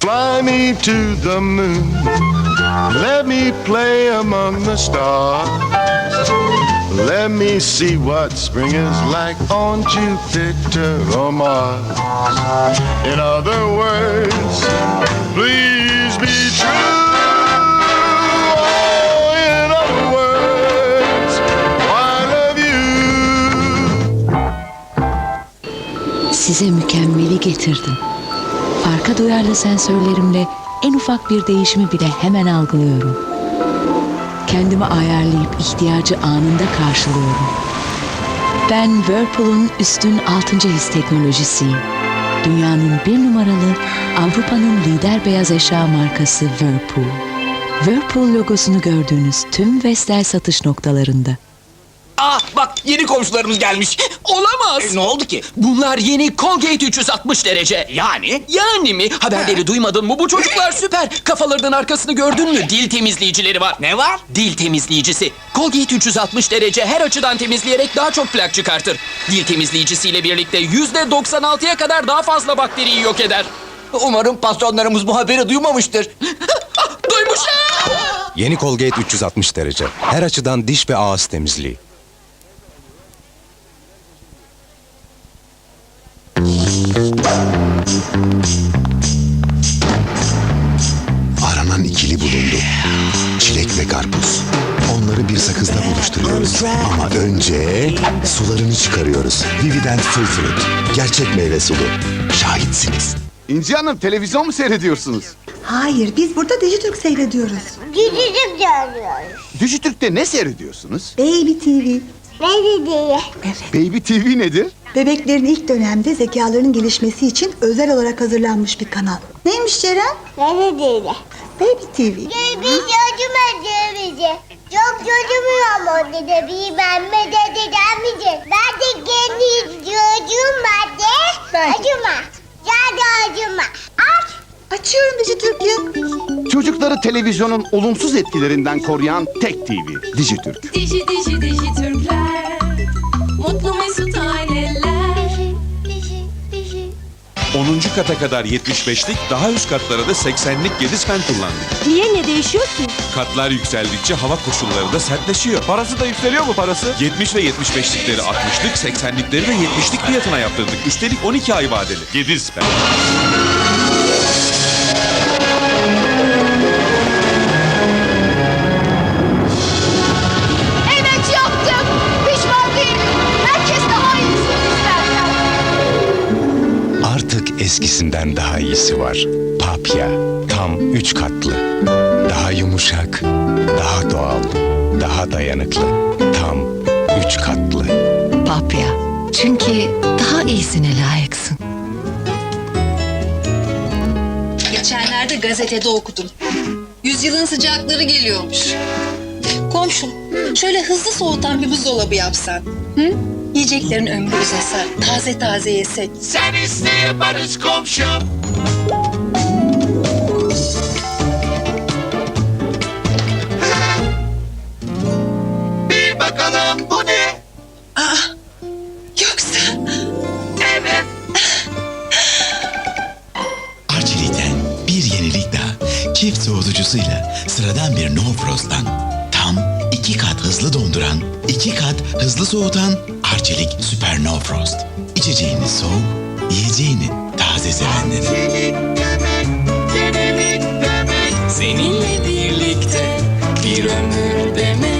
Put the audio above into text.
Fly me to the moon. Let me play among the stars. Let me see what spring is like on Jupiter or Mars. In other words, please be true. Size mükemmeli getirdim. Farka duyarlı sensörlerimle en ufak bir değişimi bile hemen algılıyorum. Kendimi ayarlayıp ihtiyacı anında karşılıyorum. Ben Whirlpool'un üstün 6. his teknolojisiyim. Dünyanın bir numaralı Avrupa'nın lider beyaz eşya markası Whirlpool. Whirlpool logosunu gördüğünüz tüm Vestel satış noktalarında. Ah bak yeni komşularımız gelmiş. Olamaz. E, ne oldu ki? Bunlar yeni Colgate 360 derece. Yani? Yani mi? Haberleri duymadın mı? Bu çocuklar süper. Kafalarının arkasını gördün mü? Dil temizleyicileri var. Ne var? Dil temizleyicisi. Colgate 360 derece her açıdan temizleyerek daha çok plak çıkartır. Dil temizleyicisiyle birlikte yüzde 96'ya kadar daha fazla bakteriyi yok eder. Umarım patronlarımız bu haberi duymamıştır. Duymuşum. Yeni Colgate 360 derece. Her açıdan diş ve ağız temizliği. Aranan ikili bulundu. Çilek ve karpuz. Onları bir sakızda buluşturuyoruz. Ama önce sularını çıkarıyoruz. Vivident Full Fruit. Gerçek meyve sulu. Şahitsiniz. İnci Hanım televizyon mu seyrediyorsunuz? Hayır, biz burada Dijitürk seyrediyoruz. Küçücük görüyoruz. Dijitürk'te ne seyrediyorsunuz? Baby TV. Ne diye? Baby TV nedir? Bebeklerin ilk dönemde zekalarının gelişmesi için özel olarak hazırlanmış bir kanal. Neymiş Ceren? Ne diye? Baby TV. Biz çocuğum bizi. Çok çocuğum ama dedi bir ben mi dedi demeyecek. Ben de kendi çocuğum var Açıyorum Dijitürk'ü. Çocukları televizyonun olumsuz etkilerinden koruyan tek TV. Dijitürk. Dişi dişi dişi Türkler Mutlu mesut aileler Dişi, dişi. 10. kata kadar 75'lik, daha üst katlara da 80'lik Gedispen kullandık. Niye ne değişiyor ki? Katlar yükseldikçe hava koşulları da sertleşiyor. Parası da yükseliyor mu parası? 70 ve 75'likleri 60'lık, 80'likleri de 70'lik fiyatına yaptırdık. Üstelik 12 ay vadeli. Gedispen. Eskisinden daha iyisi var. Papya. Tam 3 katlı. Daha yumuşak. Daha doğal. Daha dayanıklı. Tam 3 katlı. Papya. Çünkü daha iyisine layıksın. Geçenlerde gazetede okudum Yüzyılın sıcakları geliyormuş Komşum şöyle hızlı soğutan bir buzdolabı yapsan Hı? Yiyeceklerin ömrü uzasa Taze taze yesek Sen iste yaparız komşum. Bir bakalım bu ne? Yoksa Evet. Arçelik'ten bir yenilik daha. Çift soğutucusuyla sıradan bir No Frost'tan iki kat hızlı donduran, iki kat hızlı soğutan Arçelik Süper No Frost. İçeceğini soğuk, yiyeceğini taze sevenleri. Seninle birlikte bir ömür demek.